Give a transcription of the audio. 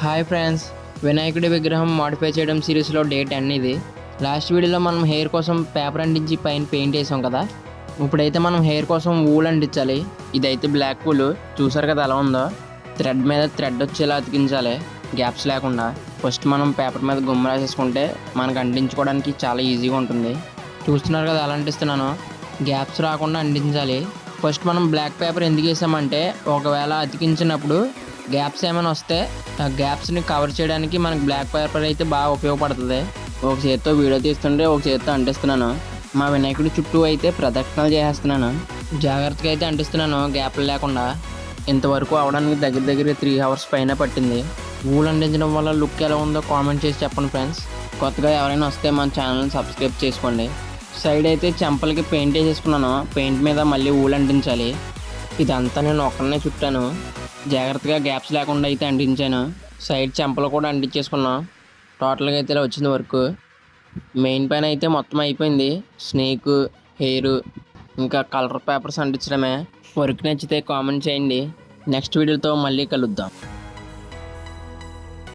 Hi friends వినాయకుడి విగ్రహం modify చేయడం సిరీస్లో డే టెన్ ఇది. లాస్ట్ వీడియోలో మనం హెయిర్ కోసం పేపర్ అంటించి పైన పెయింట్ వేసాం కదా. ఇప్పుడైతే మనం హెయిర్ కోసం వూల్ అంటించాలి. ఇదైతే బ్లాక్ వూల్ చూసారు కదా ఎలా ఉందో? థ్రెడ్ మీద థ్రెడ్ వచ్చేలా అతికించాలి. గ్యాప్స్ లేకుండా. ఫస్ట్ మనం పేపర్ మీద గుమ్మ రాసేసుకుంటే మనకు అంటించుకోవడానికి చాలా ఈజీగా ఉంటుంది. చూస్తున్నారు కదా ఎలా అంటిస్తున్నాను? గ్యాప్స్ రాకుండా అంటించాలి. ఫస్ట్ మనం బ్లాక్ పేపర్ ఎందుకు వేసామంటే ఒకవేళ అతికించినప్పుడు గ్యాప్స్ ఏమైనా వస్తే ఆ గ్యాప్స్ని కవర్ చేయడానికి మనకి బ్లాక్ పేపర్ అయితే బాగా ఉపయోగపడుతుంది. ఒక చేత్తో వీడియో తీస్తుంటే ఒక చేత్తో అంటిస్తున్నాను. మా వినాయకుడి చుట్టూ అయితే ప్రదక్షిణలు చేసేస్తున్నాను జాగ్రత్తగా అయితే అంటిస్తున్నాను గ్యాప్లు లేకుండా. ఇంతవరకు అవడానికి దగ్గర దగ్గర త్రీ అవర్స్ పైన పట్టింది. ఊళ్ళు అంటించడం వల్ల లుక్ ఎలా ఉందో కామెంట్ చేసి చెప్పండి ఫ్రెండ్స్ కొత్తగా ఎవరైనా వస్తే మన ఛానల్ని సబ్స్క్రైబ్ చేసుకోండి. సైడ్ అయితే చెంపలకి పెయింట్ వేసేసుకున్నాను. పెయింట్ మీద మళ్ళీ ఊళ్ళు అంటించాలి. ఇదంతా నేను ఒక్కనే చుట్టాను. జాగ్రత్తగా గ్యాప్స్ లేకుండా అయితే అంటించాను. సైడ్ చెంపలు కూడా అంటించేసుకున్నాం. టోటల్గా అయితే ఇలా వచ్చింది వర్క్ మెయిన్ పైన అయితే మొత్తం అయిపోయింది. స్నేక్ హెయిర్ ఇంకా కలర్ పేపర్స్ అంటించడమే. వర్క్ నచ్చితే కామెంట్ చేయండి. నెక్స్ట్ వీడియోతో మళ్ళీ కలుద్దాం.